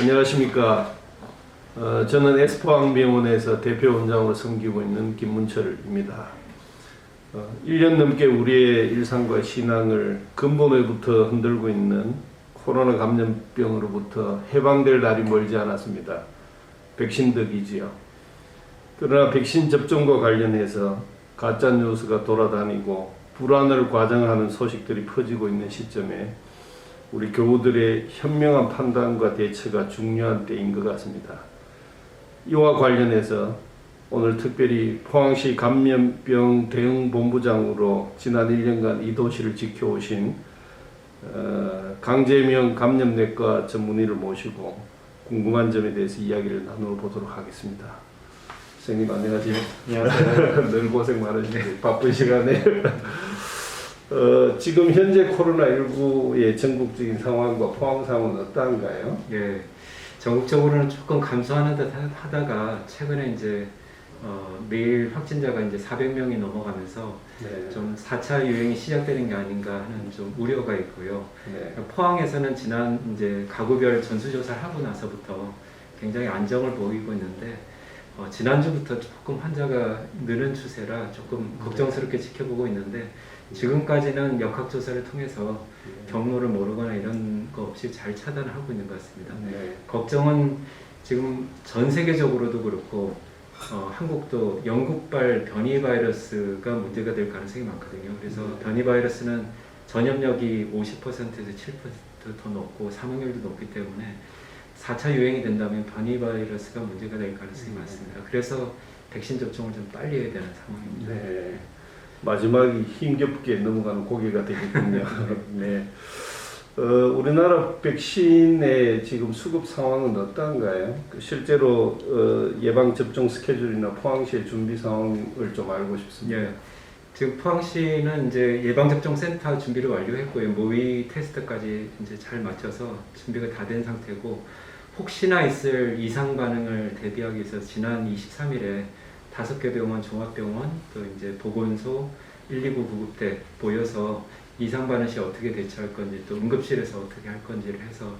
안녕하십니까. 어, 저는 에스포항병원에서 대표 원장으로 섬기고 있는 김문철입니다. 어, 1년 넘게 우리의 일상과 신앙을 근본에부터 흔들고 있는 코로나 감염병으로부터 해방될 날이 멀지 않았습니다. 백신 덕이지요. 그러나 백신 접종과 관련해서 가짜 뉴스가 돌아다니고 불안을 과장하는 소식들이 퍼지고 있는 시점에 우리 교우들의 현명한 판단과 대처가 중요한 때인 것 같습니다. 이와 관련해서 오늘 특별히 포항시 감염병 대응 본부장으로 지난 1년간 이 도시를 지켜오신 어, 강재명 감염내과 전문의를 모시고 궁금한 점에 대해서 이야기를 나누어 보도록 하겠습니다. 선생님 안녕하세요. 안녕하세요. 늘 고생 많으신데 바쁜 시간에 어, 지금 현재 코로나19의 전국적인 상황과 포항 상황은 어떠한가요? 예, 전국적으로는 조금 감소하는 듯 하- 하다가 최근에 이제 어, 매일 확진자가 이제 400명이 넘어가면서 네. 좀 4차 유행이 시작되는 게 아닌가 하는 좀 우려가 있고요. 네. 포항에서는 지난 이제 가구별 전수조사를 하고 나서부터 굉장히 안정을 보이고 있는데 어, 지난주부터 조금 환자가 느는 추세라 조금 걱정스럽게 지켜보고 있는데 지금까지는 역학조사를 통해서 경로를 모르거나 이런 거 없이 잘 차단을 하고 있는 것 같습니다. 네. 걱정은 지금 전 세계적으로도 그렇고 어, 한국도 영국발 변이 바이러스가 문제가 될 가능성이 많거든요. 그래서 네. 변이 바이러스는 전염력이 50%에서 7%더 높고 사망률도 높기 때문에 4차 유행이 된다면 변이 바이러스가 문제가 될 가능성이 네. 많습니다. 그래서 백신 접종을 좀 빨리 해야 되는 상황입니다. 네. 마지막이 힘겹게 넘어가는 고개가 되겠군요. 네. 어, 우리나라 백신의 지금 수급 상황은 어떤가요? 그 실제로 어, 예방 접종 스케줄이나 포항시의 준비 상황을 좀 알고 싶습니다. 예. 지금 포항시는 이제 예방접종센터 준비를 완료했고요. 모의 테스트까지 이제 잘 맞춰서 준비가 다 된 상태고 혹시나 있을 이상 반응을 대비하기 위해서 지난 23일에 다섯 개 병원, 종합병원, 또 이제 보건소, 119 구급대 모여서 이상 반응 시 어떻게 대처할 건지 또 응급실에서 어떻게 할 건지를 해서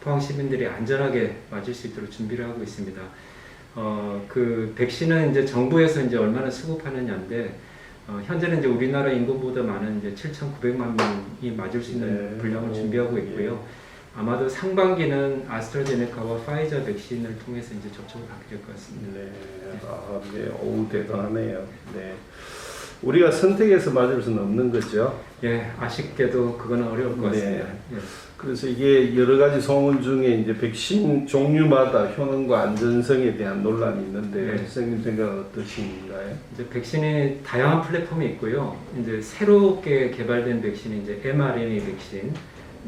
포항 시민들이 안전하게 맞을 수 있도록 준비를 하고 있습니다. 어, 그 백신은 이제 정부에서 이제 얼마나 수급하느냐인데 어, 현재는 이제 우리나라 인구보다 많은 이제 7,900만 명이 맞을 수 있는 네. 분량을 오, 준비하고 있고요. 아마도 상반기는 아스트라제네카와 파이저 백신을 통해서 이제 접종을 받게 될 것 같습니다. 네, 아, 네, 어우 대단하네요. 네, 우리가 선택해서 맞을 수는 없는 거죠. 예, 아쉽게도 그거는 어려울 것 네. 같습니다. 예. 그래서 이게 여러 가지 소문 중에 이제 백신 종류마다 효능과 안전성에 대한 논란이 있는데 네. 선생님 생각은 어떠신가요? 이제 백신이 다양한 플랫폼이 있고요. 이제 새롭게 개발된 백신이 이제 mRNA 백신,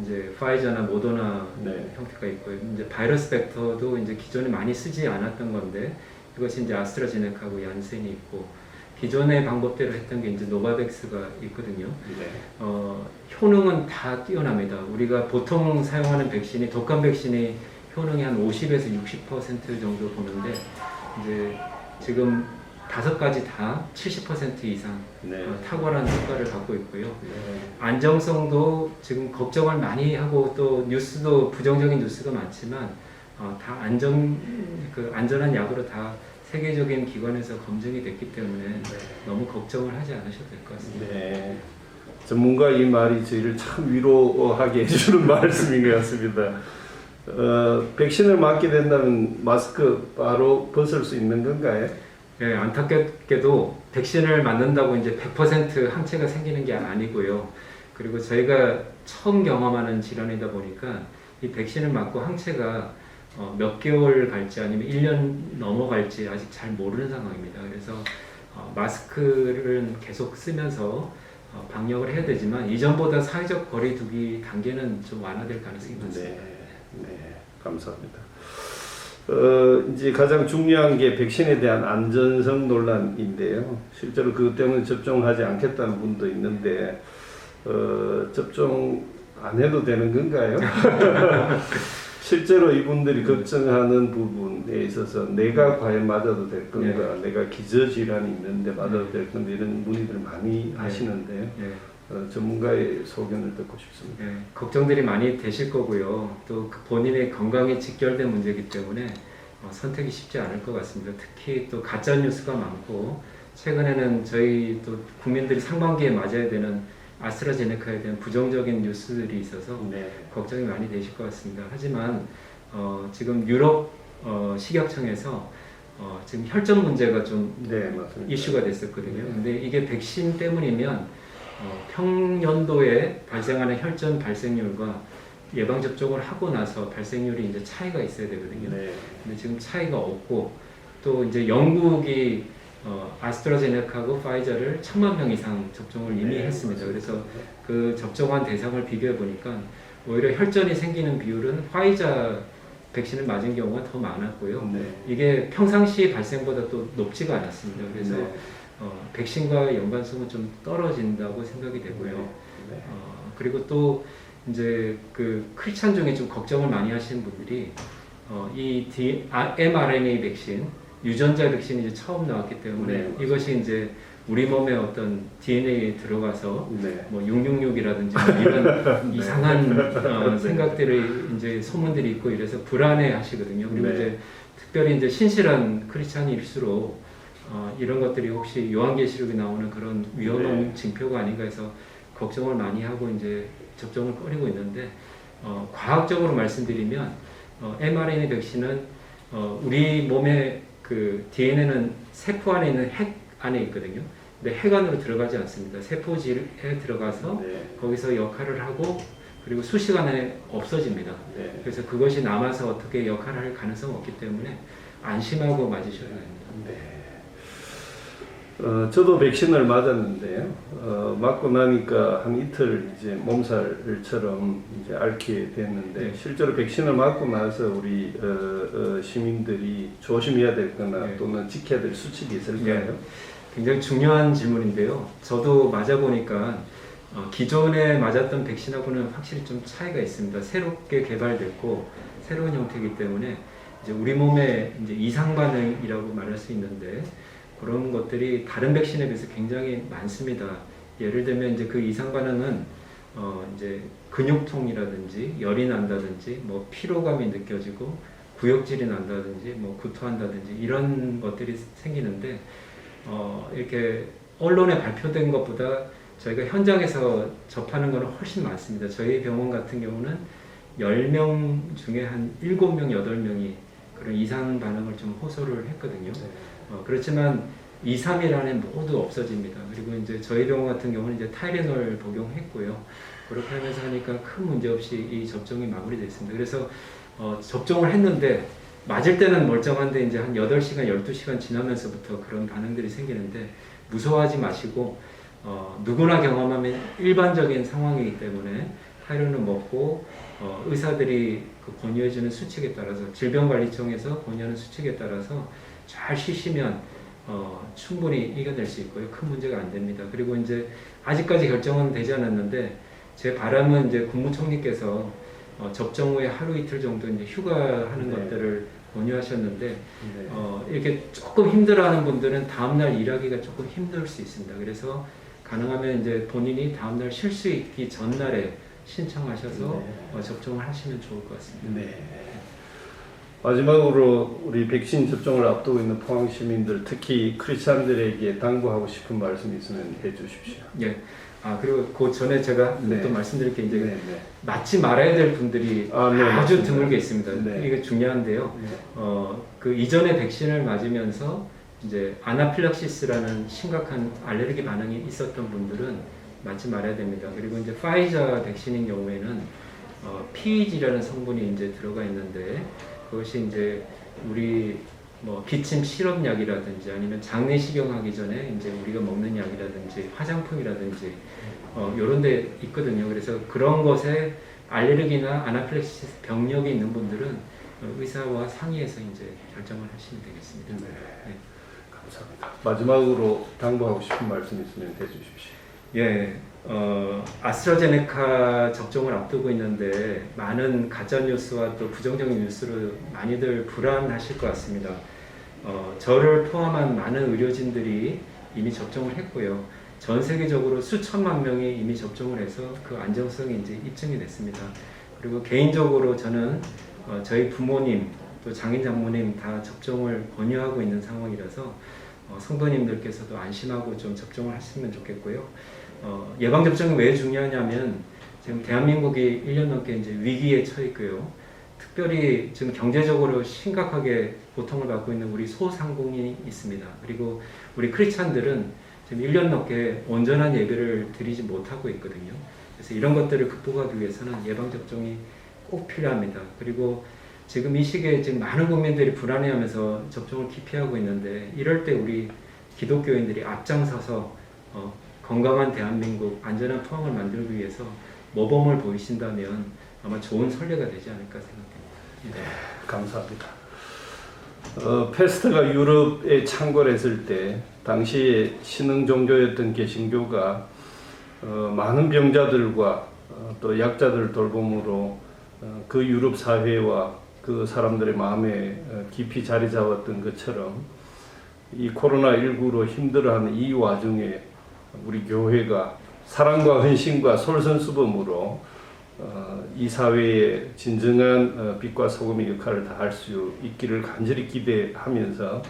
이제 파이저나 모더나 네. 형태가 있고요. 이제 바이러스 벡터도 이제 기존에 많이 쓰지 않았던 건데 이것이 이제 아스트라제네카하고 얀센이 있고 기존의 방법대로 했던 게 이제 노바백스가 있거든요. 네. 어, 효능은 다 뛰어납니다. 우리가 보통 사용하는 백신이 독감 백신이 효능이 한 50에서 60% 정도 보는데 이제 지금 다섯 가지 다 70% 이상 네. 어, 탁월한 효과를 갖고 있고요. 네. 안정성도 지금 걱정을 많이 하고 또 뉴스도 부정적인 뉴스가 많지만 어, 다 안전 그 안전한 약으로 다 세계적인 기관에서 검증이 됐기 때문에 너무 걱정을 하지 않으셔도 될 것 같습니다. 네. 전문가 이 말이 저희를 참 위로하게 해주는 말씀인 것 같습니다. 어, 백신을 맞게 된다면 마스크 바로 벗을 수 있는 건가요? 예, 안타깝게도 백신을 맞는다고 이제 100% 항체가 생기는 게 아니고요. 그리고 저희가 처음 경험하는 질환이다 보니까 이 백신을 맞고 항체가 어, 몇 개월 갈지 아니면 1년 넘어갈지 아직 잘 모르는 상황입니다. 그래서 어, 마스크를 계속 쓰면서 어, 방역을 해야 되지만 이전보다 사회적 거리두기 단계는 좀 완화될 가능성이 많습니다. 네, 네, 감사합니다. 어, 이제 가장 중요한 게 백신에 대한 안전성 논란인데요. 실제로 그것 때문에 접종하지 않겠다는 분도 있는데, 어, 접종 안 해도 되는 건가요? 실제로 이분들이 네. 걱정하는 부분에 있어서 내가 과연 맞아도 될 건가, 내가 기저질환이 있는데 맞아도 네. 될 건가 이런 문의들 많이 네. 하시는데요. 예. 어, 전문가의 소견을 듣고 싶습니다. 예, 걱정들이 많이 되실 거고요. 또 그 본인의 건강에 직결된 문제이기 때문에 어, 선택이 쉽지 않을 것 같습니다. 특히 또 가짜 뉴스가 많고 최근에는 저희 또 국민들이 상반기에 맞아야 되는 아스트라제네카에 대한 부정적인 뉴스들이 있어서 네. 걱정이 많이 되실 것 같습니다. 하지만 어, 지금 유럽 어, 식약청에서 어, 지금 혈전 문제가 좀 네, 맞습니다. 이슈가 됐었거든요. 근데 이게 백신 때문이면 어, 평년도에 발생하는 혈전 발생률과 예방 접종을 하고 나서 발생률이 이제 차이가 있어야 되거든요. 네. 근데 지금 차이가 없고 또 이제 영국이 어, 아스트라제네카하고 파이저를 천만 명 이상 접종을 이미 네, 했습니다. 그래서 그 접종한 대상을 비교해 보니까 오히려 혈전이 생기는 비율은 화이자 백신을 맞은 경우가 더 많았고요. 네. 이게 평상시 발생보다 또 높지가 않았습니다. 그래서 네. 어, 백신과 연관성은 좀 떨어진다고 생각이 되고요. 네. 어, 그리고 또 이제 그 크리스찬 중에 좀 걱정을 많이 하시는 분들이 어, 이 D, 아, mRNA 백신 유전자 백신이 이제 처음 나왔기 때문에 네. 이것이 이제 우리 몸에 어떤 DNA에 들어가서 네. 뭐 666이라든지 뭐 이런 네. 이상한 어, 네. 생각들이 이제 소문들이 있고 이래서 불안해 하시거든요. 그리고 네. 이제 특별히 이제 신실한 크리스찬일수록 어, 이런 것들이 혹시 요한계시록에 나오는 그런 위험한 네. 징표가 아닌가 해서 걱정을 많이 하고 이제 접종을 꺼리고 있는데 어, 과학적으로 말씀드리면 어, mRNA 백신은 어, 우리 몸의 그 DNA는 세포 안에 있는 핵 안에 있거든요. 근데 핵 안으로 들어가지 않습니다. 세포질에 들어가서 네. 거기서 역할을 하고 그리고 수시간에 없어집니다. 네. 그래서 그것이 남아서 어떻게 역할을 할 가능성이 없기 때문에 안심하고 맞으셔야 됩니다. 네. 어, 저도 백신을 맞았는데요. 어, 맞고 나니까 한 이틀 이제 몸살처럼 이제 앓게 됐는데 네. 실제로 백신을 맞고 나서 우리 어, 어, 시민들이 조심해야 될거나 네. 또는 지켜야 될 수칙이 있을까요? 굉장히 중요한 질문인데요. 저도 맞아 보니까 어, 기존에 맞았던 백신하고는 확실히 좀 차이가 있습니다. 새롭게 개발됐고 새로운 형태이기 때문에 이제 우리 몸에 이제 이상 반응이라고 말할 수 있는데 그런 것들이 다른 백신에 비해서 굉장히 많습니다. 예를 들면 이제 그 이상 반응은 어 이제 근육통이라든지 열이 난다든지 뭐 피로감이 느껴지고 구역질이 난다든지 뭐 구토한다든지 이런 것들이 생기는데 어 이렇게 언론에 발표된 것보다 저희가 현장에서 접하는 거는 훨씬 많습니다. 저희 병원 같은 경우는 10명 중에 한 7명, 8명이 그런 이상 반응을 좀 호소를 했거든요. 어, 그렇지만 2, 3일 안에 모두 없어집니다. 그리고 이제 저희 병원 같은 경우는 이제 타이레놀 복용했고요. 그렇게 하면서 하니까 큰 문제 없이 이 접종이 마무리됐습니다. 그래서 어, 접종을 했는데 맞을 때는 멀쩡한데 이제 한 8시간, 12시간 지나면서부터 그런 반응들이 생기는데 무서워하지 마시고 어, 누구나 경험하면 일반적인 상황이기 때문에 타이레놀 먹고 어, 의사들이 그 권유해주는 수칙에 따라서 질병관리청에서 권유하는 수칙에 따라서 잘 쉬시면 어, 충분히 이겨낼 수 있고요. 큰 문제가 안 됩니다. 그리고 이제 아직까지 결정은 되지 않았는데 제 바람은 이제 국무총리께서 어, 접종 후에 하루 이틀 정도 이제 휴가하는 네. 것들을 권유하셨는데 네. 어, 이렇게 조금 힘들어하는 분들은 다음날 일하기가 조금 힘들 수 있습니다. 그래서 가능하면 이제 본인이 다음날 쉴 수 있기 전날에 신청하셔서 네. 어, 접종을 하시면 좋을 것 같습니다. 네. 마지막으로 우리 백신 접종을 앞두고 있는 포항 시민들 특히 크리스찬들에게 당부하고 싶은 말씀 있으면 해주십시오. 예. 아 그리고 그 전에 제가 네. 또 말씀드릴 게 이제 네, 네. 맞지 말아야 될 분들이 아, 네, 맞습니다. 드물게 있습니다. 네. 이게 중요한데요. 네. 어, 그 이전에 백신을 맞으면서 이제 아나필락시스라는 심각한 알레르기 반응이 있었던 분들은 맞지 말아야 됩니다. 그리고 이제 파이자 백신인 경우에는 어, PEG라는 성분이 이제 들어가 있는데 그것이 이제 우리 뭐 기침 시럽약이라든지 아니면 장내 식용하기 전에 이제 우리가 먹는 약이라든지 화장품이라든지 어, 이런 데 있거든요. 그래서 그런 것에 알레르기나 아나필락시스 병력이 있는 분들은 어, 의사와 상의해서 이제 결정을 하시면 되겠습니다. 네. 감사합니다. 마지막으로 당부하고 싶은 말씀 있으면 해주십시오. 예, 어, 아스트라제네카 접종을 앞두고 있는데 많은 가짜 뉴스와 또 부정적인 뉴스로 많이들 불안하실 것 같습니다. 어, 저를 포함한 많은 의료진들이 이미 접종을 했고요. 전 세계적으로 수천만 명이 이미 접종을 해서 그 안정성이 이제 입증이 됐습니다. 그리고 개인적으로 저는 어, 저희 부모님 또 장인 장모님 다 접종을 권유하고 있는 상황이라서 어, 성도님들께서도 안심하고 좀 접종을 하시면 좋겠고요. 어, 예방 접종이 왜 중요하냐면 지금 대한민국이 1년 넘게 이제 위기에 처했고요. 특별히 지금 경제적으로 심각하게 고통을 받고 있는 우리 소상공인이 있습니다. 그리고 우리 크리스찬들은 지금 1년 넘게 온전한 예배를 드리지 못하고 있거든요. 그래서 이런 것들을 극복하기 위해서는 예방 접종이 꼭 필요합니다. 그리고 지금 이 시기에 지금 많은 국민들이 불안해하면서 접종을 기피하고 있는데 이럴 때 우리 기독교인들이 앞장서서 어, 건강한 대한민국 안전한 포항을 만들기 위해서 모범을 보이신다면 아마 좋은 선례가 되지 않을까 생각됩니다. 네. 감사합니다. 어, 패스트가 유럽에 창궐했을 때 당시 신흥 종교였던 개신교가 어, 많은 병자들과 어, 또 약자들 돌봄으로 어, 그 유럽 사회와 그 사람들의 마음에 어, 깊이 자리 잡았던 것처럼 이 코로나 19로 힘들어하는 이 와중에 우리 교회가 사랑과 헌신과 솔선수범으로 어, 이 사회에 진정한 어, 빛과 소금의 역할을 다할 수 있기를 간절히 기대하면서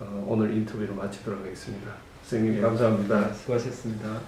어, 오늘 인터뷰를 마치도록 하겠습니다. 선생님 감사합니다. 수고하셨습니다.